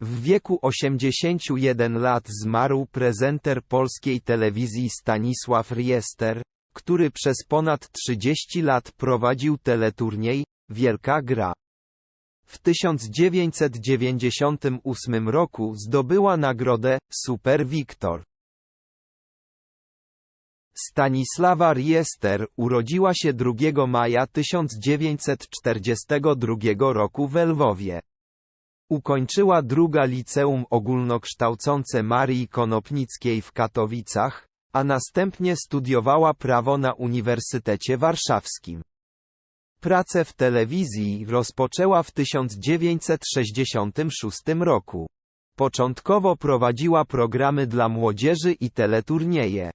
W wieku 81 lat zmarł prezenter polskiej telewizji Stanisław Riester, który przez ponad 30 lat prowadził teleturniej Wielka Gra. W 1998 roku zdobyła nagrodę Super Wiktor. Stanisława Riester urodziła się 2 maja 1942 roku w Lwowie. Ukończyła druga liceum ogólnokształcące Marii Konopnickiej w Katowicach, a następnie studiowała prawo na Uniwersytecie Warszawskim. Pracę w telewizji rozpoczęła w 1966 roku. Początkowo prowadziła programy dla młodzieży i teleturnieje.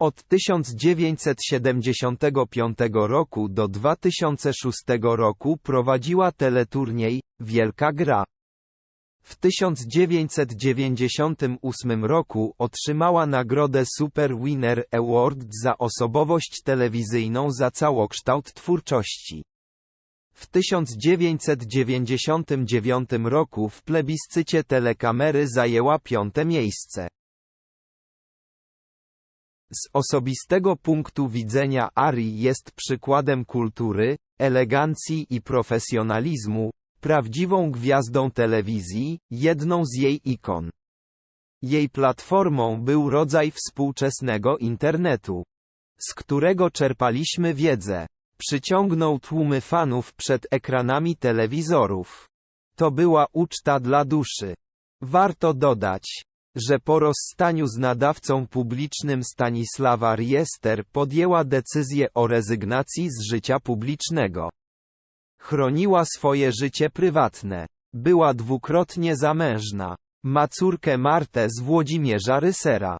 Od 1975 roku do 2006 roku prowadziła teleturniej Wielka Gra. W 1998 roku otrzymała nagrodę Super Winner Award za osobowość telewizyjną za całokształt twórczości. W 1999 roku w plebiscycie telekamery zajęła piąte miejsce. Z osobistego punktu widzenia Ari jest przykładem kultury, elegancji i profesjonalizmu, prawdziwą gwiazdą telewizji, jedną z jej ikon. Jej platformą był rodzaj współczesnego internetu, z którego czerpaliśmy wiedzę. Przyciągnął tłumy fanów przed ekranami telewizorów. To była uczta dla duszy. Warto dodać, że po rozstaniu z nadawcą publicznym Stanisława Riester podjęła decyzję o rezygnacji z życia publicznego. Chroniła swoje życie prywatne. Była dwukrotnie zamężna. Ma córkę Martę z Włodzimierza Rysera.